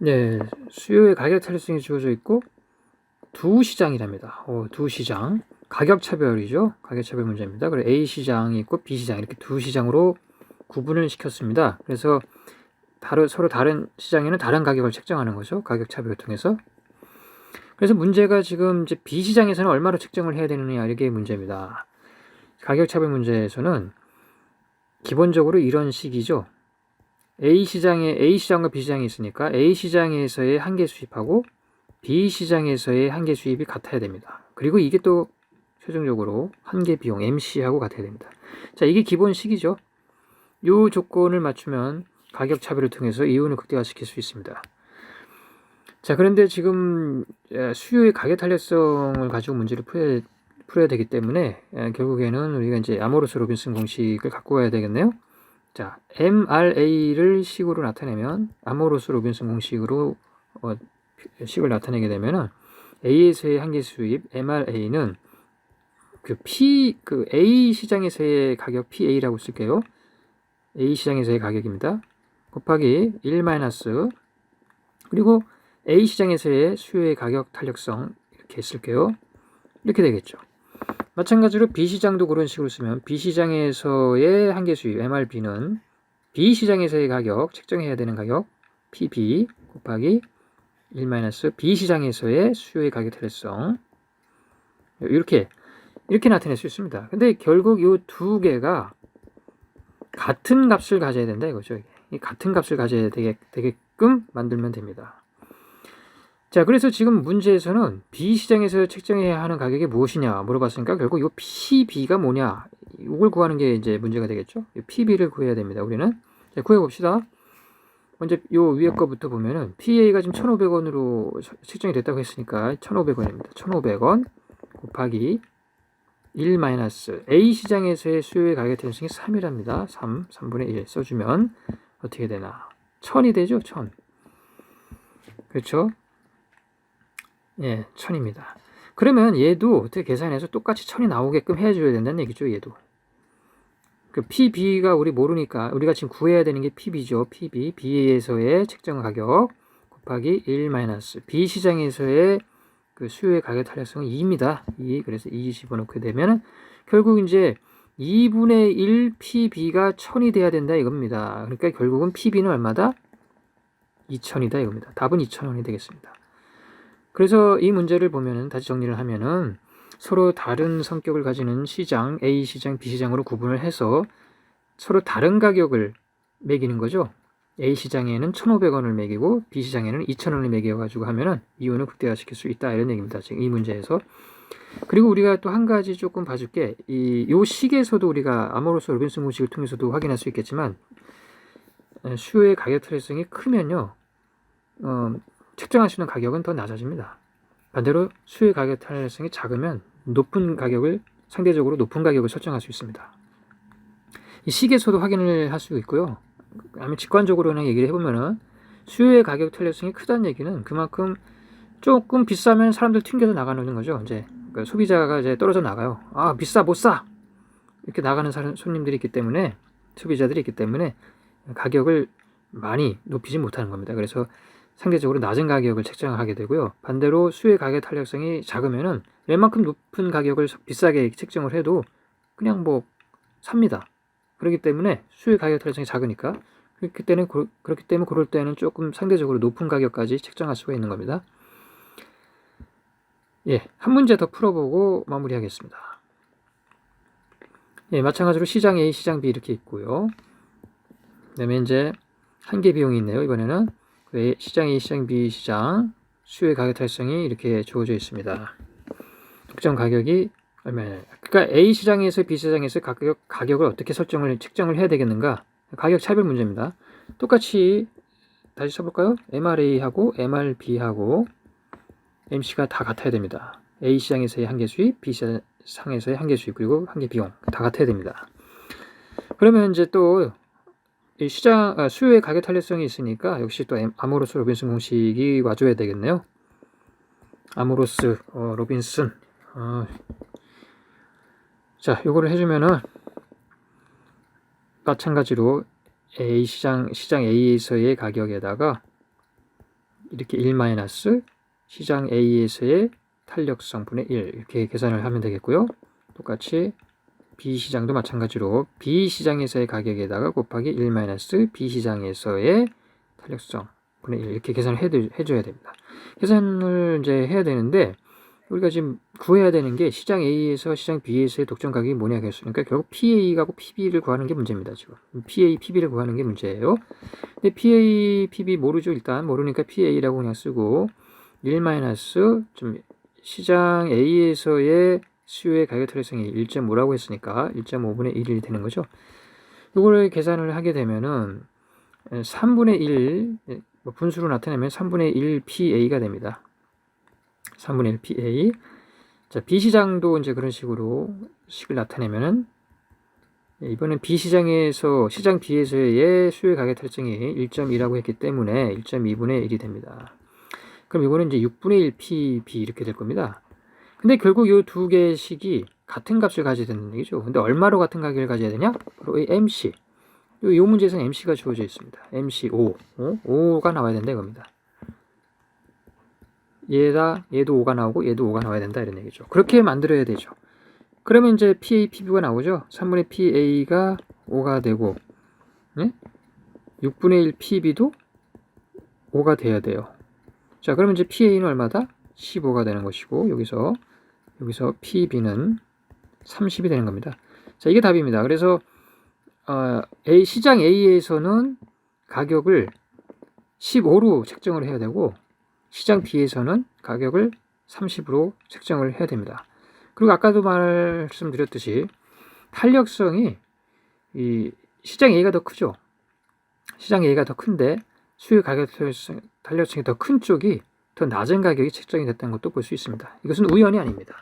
네, 수요의 가격 탄력성이 주어져 있고 두 시장이랍니다. 어, 두 시장. 가격 차별이죠. 가격 차별 문제입니다. 그리고 A 시장이 있고 B 시장 이렇게 두 시장으로 구분을 시켰습니다. 그래서 다른, 서로 다른 시장에는 다른 가격을 책정하는 거죠. 가격 차별을 통해서. 그래서 문제가 지금 이제 B 시장에서는 얼마로 책정을 해야 되느냐 이게 문제입니다. 가격 차별 문제에서는 기본적으로 이런 식이죠. A 시장에 A 시장과 B 시장이 있으니까 A 시장에서의 한계 수입하고 B 시장에서의 한계 수입이 같아야 됩니다. 그리고 이게 또 최종적으로 한계 비용 MC하고 같아야 됩니다. 자, 이게 기본식이죠. 이 조건을 맞추면 가격 차별을 통해서 이윤을 극대화시킬 수 있습니다. 자, 그런데 지금 수요의 가격 탄력성을 가지고 문제를 풀어야, 풀어야 되기 때문에 결국에는 우리가 이제 아모로스 로빈슨 공식을 갖고 와야 되겠네요. 자, MRA를 식으로 나타내면 아모로스 로빈슨 공식으로 어, 식을 나타내게 되면은 A에서의 한계 수입 MRA는 그 P 그 A 시장에서의 가격 PA라고 쓸게요. A 시장에서의 가격입니다. 곱하기 1 마이너스 그리고 A 시장에서의 수요의 가격 탄력성 이렇게 쓸게요. 이렇게 되겠죠. 마찬가지로 B 시장도 그런 식으로 쓰면 B 시장에서의 한계 수입 MRB는 B 시장에서의 가격 책정해야 되는 가격 PB 곱하기 1 B 시장에서의 수요의 가격 탄력성 이렇게 이렇게 나타낼 수 있습니다. 근데 결국 이 두 개가 같은 값을 가져야 된다 이거죠. 이 같은 값을 가져야 되게, 되게끔 만들면 됩니다. 자, 그래서 지금 문제에서는 B 시장에서 책정해야 하는 가격이 무엇이냐 물어봤으니까 결국 이 PB가 뭐냐 이걸 구하는 게 이제 문제가 되겠죠. 이 PB를 구해야 됩니다. 우리는 자, 구해 봅시다. 먼저 요 위에 거부터 보면은 PA가 지금 1,500원으로 책정이 됐다고 했으니까 1,500원입니다. 1,500원 곱하기 1 마이너스 A 시장에서의 수요의 가격 탄력성이 3이랍니다. 3, 3분의 1 써주면 어떻게 되나? 1000이 되죠? 1000. 그렇죠? 예, 1000입니다. 그러면 얘도 어떻게 계산해서 똑같이 1000이 나오게끔 해줘야 된다는 얘기죠, 얘도. 그 PB가 우리 모르니까 우리가 지금 구해야 되는 게 PB죠. PB. B에서의 책정 가격 곱하기 1 마이너스 B 시장에서의 그 수요의 가격 탄력성은 2입니다. 2. 그래서 2 집어넣게 되면은 결국 이제 2분의 1 PB가 1000이 돼야 된다 이겁니다. 그러니까 결국은 PB는 얼마다? 2000이다 이겁니다. 답은 2000원이 되겠습니다. 그래서 이 문제를 보면은 다시 정리를 하면은 서로 다른 성격을 가지는 시장, A 시장, B 시장으로 구분을 해서 서로 다른 가격을 매기는 거죠. A 시장에는 1,500원을 매기고 B 시장에는 2,000원을 매겨 가지고 하면은 이윤을 극대화시킬 수 있다 이런 얘기입니다. 지금 이 문제에서. 그리고 우리가 또 한 가지 조금 봐줄 게. 이, 요 식에서도 우리가 아모로스 로빈슨 공식을 통해서도 확인할 수 있겠지만 수요의 가격 트레이성이 크면요. 어, 측정할 수 있는 가격은 더 낮아집니다. 반대로 수요의 가격 탄력성이 작으면 높은 가격을 상대적으로 높은 가격을 설정할 수 있습니다. 이 식에서도 확인을 할 수 있고요. 아니면 직관적으로 그냥 얘기를 해보면은 수요의 가격 탄력성이 크다는 얘기는 그만큼 조금 비싸면 사람들 튕겨서 나가는 거죠. 이제 그러니까 소비자가 이제 떨어져 나가요. 아 비싸 못 사. 이렇게 나가는 사람, 손님들이 있기 때문에 소비자들이 있기 때문에 가격을 많이 높이지 못하는 겁니다. 그래서 상대적으로 낮은 가격을 책정하게 되고요. 반대로 수요의 가격 탄력성이 작으면은 웬만큼 높은 가격을 비싸게 책정을 해도 그냥 뭐 삽니다. 그렇기 때문에 수요의 가격 탄력성이 작으니까 그렇기 때는 그렇기 때문에 그럴 때는 조금 상대적으로 높은 가격까지 책정할 수가 있는 겁니다. 예, 한 문제 더 풀어보고 마무리하겠습니다. 예, 마찬가지로 시장 A, 시장 B 이렇게 있고요. 그다음에 이제 한계 비용이 있네요. 이번에는 시장 A, 시장 B 시장 수요의 가격 달성이 이렇게 주어져 있습니다. 특정 가격이 얼마냐. 그러니까 A 시장에서 B 시장에서 가격, 가격을 어떻게 설정을, 측정을 해야 되겠는가? 가격 차별 문제입니다. 똑같이 다시 써볼까요? MRA하고 MRB하고 MC가 다 같아야 됩니다. A 시장에서의 한계 수입, B 시장에서의 한계 수입, 그리고 한계 비용 다 같아야 됩니다. 그러면 이제 또 시장 아, 수요의 가격 탄력성이 있으니까 역시 또 아모로스 로빈슨 공식이 와줘야 되겠네요. 아모로스 어, 로빈슨 어. 자 요거를 해주면은 마찬가지로 A 시장 시장 A에서의 가격에다가 이렇게 1 마이너스 시장 A에서의 탄력성 분의 1 이렇게 계산을 하면 되겠고요. 똑같이 B 시장도 마찬가지로 B 시장에서의 가격에다가 곱하기 1 마이너스 B 시장에서의 탄력성 분의 1 이렇게 계산을 해, 해줘야 됩니다. 계산을 이제 해야 되는데 우리가 지금 구해야 되는 게 시장 A에서 시장 B에서의 독점 가격이 뭐냐 그랬으니까 결국 PA하고 PB를 구하는 게 문제입니다. 지금 PA, PB를 구하는 게 문제예요. 근데 PA, PB 모르죠. 일단 모르니까 PA라고 그냥 쓰고 1 마이너스 좀 시장 A에서의 수요의 가격 탄력성이 1.5라고 했으니까 1.5분의 1이 되는 거죠. 이걸 계산을 하게 되면은 3분의 1뭐 분수로 나타내면 3분의 1 PA가 됩니다. 3분의 1 PA. 자, B 시장도 이제 그런 식으로 식을 나타내면은 예, 이번엔 B 시장에서 시장 B에서의 수요 가격 탈증이 1.2라고 했기 때문에 1.2분의 1이 됩니다. 그럼 이거는 이제 6분의 1 PB 이렇게 될 겁니다. 근데 결국 이 두 개의 식이 같은 값을 가져야 되는 얘기죠. 근데 얼마로 같은 가격을 가져야 되냐? 바로 이 MC. 이, 이 문제에서는 MC가 주어져 있습니다. MC 5. 어? 5가 나와야 된다 이겁니다. 얘다 얘도 5가 나오고 얘도 5가 나와야 된다 이런 얘기죠. 그렇게 만들어야 되죠. 그러면 이제 PA, PB가 나오죠. 3분의 PA가 5가 되고 네? 6분의 1 PB도 5가 돼야 돼요. 자, 그러면 이제 PA는 얼마다? 15가 되는 것이고 여기서 여기서 PB는 30이 되는 겁니다. 자, 이게 답입니다. 그래서 어, A 시장 A에서는 가격을 15로 책정을 해야 되고 시장 B에서는 가격을 30으로 책정을 해야 됩니다. 그리고 아까도 말씀드렸듯이 탄력성이 이 시장 A가 더 크죠. 시장 A가 더 큰데 수요 가격 탄력성이 더 큰 쪽이 더 낮은 가격이 책정이 됐다는 것도 볼 수 있습니다. 이것은 우연이 아닙니다.